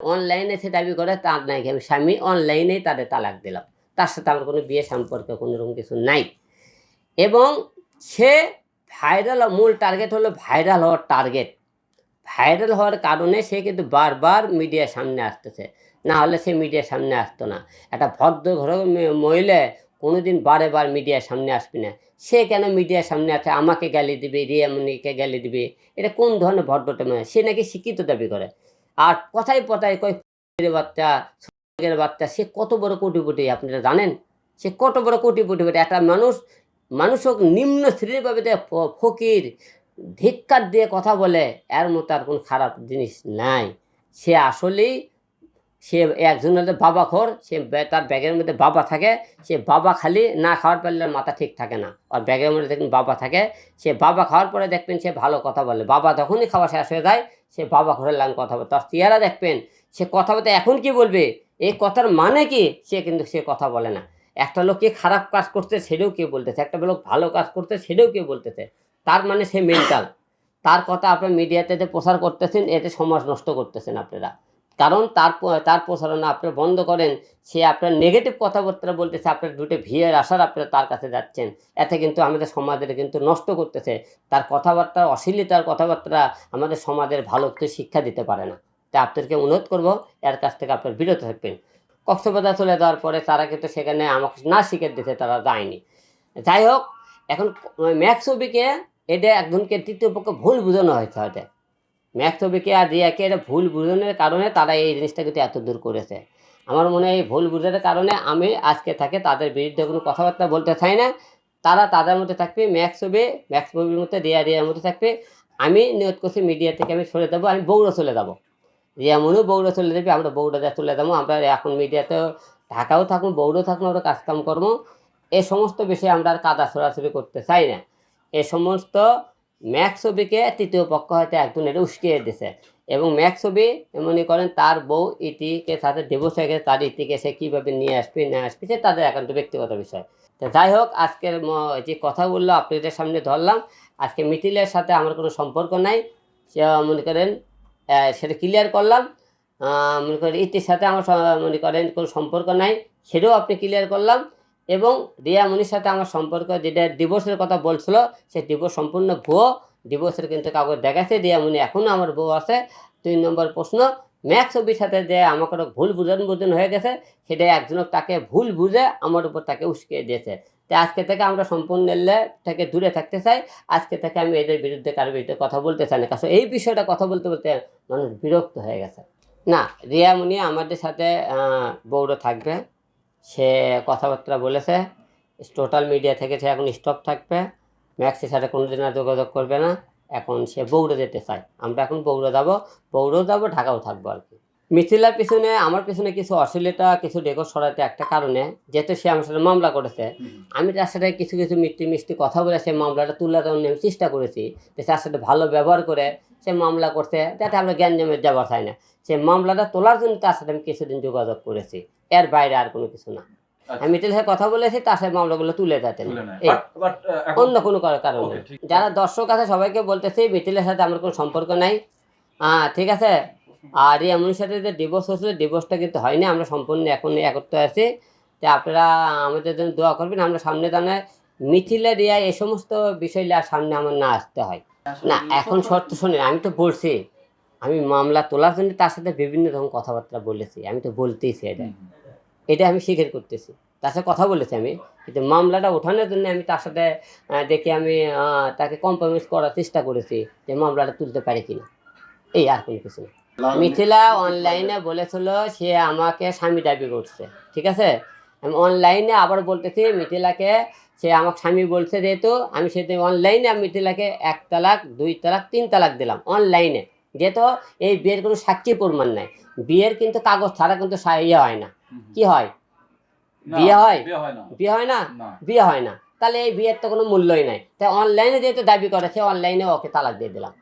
অনলাইনে সে দাবি করে, তার নাই আমি স্বামী অনলাইনেই তাদের তালাক দিলাম। তার সাথে আমার কোনো বিয়ে সম্পর্কে, কোনো রকম কিছু নাই। এবং সে ভাইরাল মূল টার্গেট হলো ভাইরাল হওয়ার টার্গেট ভাইরাল হওয়ার কারণে সে কিন্তু বারবার মিডিয়ার সামনে আসতেছে। না হলে সে মিডিয়ার সামনে আসতো না। একটা ভদ্র ঘর মহিলা কোনোদিন বারে বার মিডিয়ার সামনে আসবে না। সে কেন মিডিয়ার সামনে আসে? আমাকে গালি দিবে, রিয়ামণিকে গালি দিবে। এটা কোন ধরনের ভদ্রটা মানে সে নাকি শিক্ষিত দাবি করে। আর কথায় কথায় কয়েকের বাচ্চা এর বাচ্চা, সে কত বড় কোটিপতি আপনারা জানেন? সে কত বড় কোটিপতি একটা মানুষ মানুষ হোক, নিম্ন শ্রেণির ভাবে ফকির, ধিক্কার দিয়ে কথা বলে, এর মতো আর কোনো খারাপ জিনিস নাই। সে আসলেই সে একজন হলে বাবা খোর, সে তার ব্যাগের মধ্যে বাবা থাকে, সে বাবা খালি না খাওয়ার পারলে মাথা ঠিক থাকে না। আর ব্যাগের মধ্যে দেখবেন বাবা থাকে, সে বাবা খাওয়ার পরে দেখবেন সে ভালো কথা বলে। বাবা যখনই খাওয়া শেষ হয়ে যায়, সে বাবা ঘরের লাইন কথা বলে। তার চেহারা দেখবেন, সে কথা বলতে এখন কি বলবে? এই কথার মানে কি? সে কিন্তু সে কথা বলে না। একটা লোক কি খারাপ কাজ করতে সেটাও কেউ বলতেছে। একটা লোক ভালো কাজ করতে সেটাও কেউ বলতেছে। তার মানে সে মেন্টাল তার কথা আপনার মিডিয়াতে প্রচার করতেছেন, এতে সমাজ নষ্ট করতেছেন আপনারা। কারণ তার তার প্রসারণা আপনারা বন্ধ করেন, সে আপনার নেগেটিভ কথাবার্তা বলতেছে, আপনার দুটো ভিয়ের আসার আপনারা তার কাছে যাচ্ছেন। এতে কিন্তু আমাদের সমাজের কিন্তু নষ্ট করতেছে। তার কথাবার্তা, অশ্লীলতার কথাবার্তা আমাদের সমাজের ভালো কিছু শিক্ষা দিতে পারে না। তাই আপনাদেরকে অনুরোধ করব, এর কাছ থেকে আপনার বিরত থাকবেন। কক্সবাজার চলে যাওয়ার পরে তারা কিন্তু সেখানে আমাকে না শিখে দিতে তারা যায়নি। যাই হোক, এখন ম্যাক্স ছবিকে এটা একজনকে তৃতীয় পক্ষ ভুল বোঝানো হয়েছে হয়তো। ম্যাক্স ছবিকে আর রিয়াকে এটা ভুল বোঝানোর কারণে তারা এই জিনিসটা কিন্তু এত দূর করেছে। আমার মনে হয় এই ভুল বোঝানোর কারণে আমি আজকে থাকে তাদের বিরুদ্ধে কোনো কথাবার্তা বলতে চাই না। তারা তাদের মধ্যে থাকবে ম্যাক্স ছবি ম্যাক্স ছবির মধ্যে রিয়া, রিয়ার মধ্যে থাকবে। আমি নিয়োগ করছি মিডিয়া থেকে, আমি সরে যাব আমি বৌড়া চলে যাব রিয়ামনও বৌড়া চলে যাবে আমরা বৌড়াতে চলে যাব আমরা এখন মিডিয়াতেও ঢাকাও থাকুন বৌড়ো থাকুন আমরা কাজকাম করব। এ সমস্ত বিষয়ে আমরা আর কাদা ছড়াছড়ি করতে চাই না। এ সমস্ত ম্যাক্স ছবিকে তৃতীয় পক্ষ হয়তো একজন এটা উস্কিয়ে দিছে। এবং ম্যাক্স ছবি মনে করেন তার বউ ইতিকে সাথে ডিভোর্স হয়ে গেছে, তার ইতিকে সে কীভাবে নিয়ে আসবে, না আসবে, সে তাদের একান্ত ব্যক্তিগত বিষয়। তো যাই হোক, আজকের যে কথা বলল আপনাদের সামনে ধরলাম, আজকে মিটিলের সাথে আমার কোনো সম্পর্ক নাই। সে, মনে করেন সেটা ক্লিয়ার করলাম। মনে করেন, ইতির সাথে আমার মনে করেন কোনো সম্পর্ক নাই। সেটাও আপনি ক্লিয়ার করলাম। এবং রিয়া মনির সাথে আমার সম্পর্ক, যেটা ডিভোর্সের কথা বলছিল, সে ডিভোর্স সম্পূর্ণ ভুয়ো। ডিভোর্সের কিন্তু কাউকে দেখাচ্ছে রিয়া মনি এখনও আমার বউ আছে। দুই নম্বর প্রশ্ন, ম্যাক্স ছবির সাথে যে আমাকে ভুল বুঝান বুঝান হয়ে গেছে, সেটা একজন তাকে ভুল বুঝে আমার উপর তাকে উস্কিয়ে দিয়েছে। তো আজকে থেকে আমরা সম্পূর্ণ থেকে দূরে থাকতে চাই। আজকে থেকে আমি এদের বিরুদ্ধে কারোর বিরুদ্ধে কথা বলতে চাই না। কারণ এই বিষয়টা কথা বলতে বলতে মানুষ বিরক্ত হয়ে গেছে। না, রিয়া মুনি আমাদের সাথে বৌড়ো থাকবে। সে কথাবার্তা বলেছে টোটাল মিডিয়া থেকে সে এখন স্টপ থাকবে ম্যাক্সি সাথে কোনোদিন আর যোগাযোগ করবে না, এখন সে বৌড়ো যেতে চায়। আমরা এখন বৌড়ো যাব বৌড়ো যাব, ঢাকাও থাকব আর কি। মিথিলার পিছনে আমার পিছনে কিছু অশ্লীলতা কিছু রেকর্ড সরাতে একটা কারণে যেহেতু সে আমার সাথে মামলা করেছে আমি তার সাথে কিছু কিছু মিষ্টি মিষ্টি কথা বলে সে মামলাটা তুলে দেওয়ার আমি চেষ্টা করেছি যে তার সাথে ভালো ব্যবহার করে সে মামলা করতে যাতে আমরা জ্ঞানজামের যাওয়া চাই না। সে মামলাটা তোলার জন্য তার সাথে আমি কিছুদিন যোগাযোগ করেছি। এর বাইরে আর কোনো কিছু না। আচ্ছা। আমি মিথিলের সাথে কথা বলেছি তার সাথে মামলাগুলো তুলে যেতে তুলে এই But- but, এখন- অন্য কোনো কার- কারণে। যারা দর্শক আছে সবাইকে বলতেছি মিথিলের সাথে আমার কোনো সম্পর্ক নাই। হ্যাঁ ঠিক আছে? আর এই এমন সাথে যে ডিভোর্স হয়েছিল ডিভোর্সটা কিন্তু হয়নি আমরা সম্পূর্ণ এখন একত্র আছি। তো আপনারা আমাদের জন্য দোয়া করবেন আমরা সামনে জানে মিথিলা রিয়া এই সমস্ত বিষয় সামনে আমার না আসতে হয়। না এখন শর্ত শুনে আমি তো বলছি আমি মামলা তোলার জন্য তার সাথে বিভিন্ন রকম কথাবার্তা বলেছি আমি তো বলতেইছি এটা। এটা আমি স্বীকার করতেছি। তার সাথে কথা বলেছি আমি কিন্তু মামলাটা ওঠানোর জন্য আমি তার সাথে দেখি আমি তাকে কম্প্রোমাইজ করার চেষ্টা করেছি যে মামলাটা তুলতে পারি কিনা। এই আর কোনো কিছু না। মিথিলা অনলাইনে বলেছিল সে আমাকে স্বামী দাবি করছে ঠিক আছে? আমি অনলাইনে আবার বলতেছি মিথিলাকে সে আমাকে স্বামী বলছে যেহেতু আমি সেটা অনলাইনে আমি মিথিলাকে এক তালাক দুই তালাক তিন তালাক দিলাম অনলাইনে যেহেতু এই বিয়ের কোনো সাক্ষী প্রমাণ নাই। বিয়ের কিন্তু কাগজ ছাড়া কিন্তু ইয়ে হয় না। কি হয়? বিয়ে হয়? বিয়ে হয় না। বিয়ে হয় না? তাহলে এই বিয়ের তো কোনো মূল্যই নাই। তাই অনলাইনে যেহেতু দাবি করে সে অনলাইনে ওকে তালাক দিয়ে দিলাম।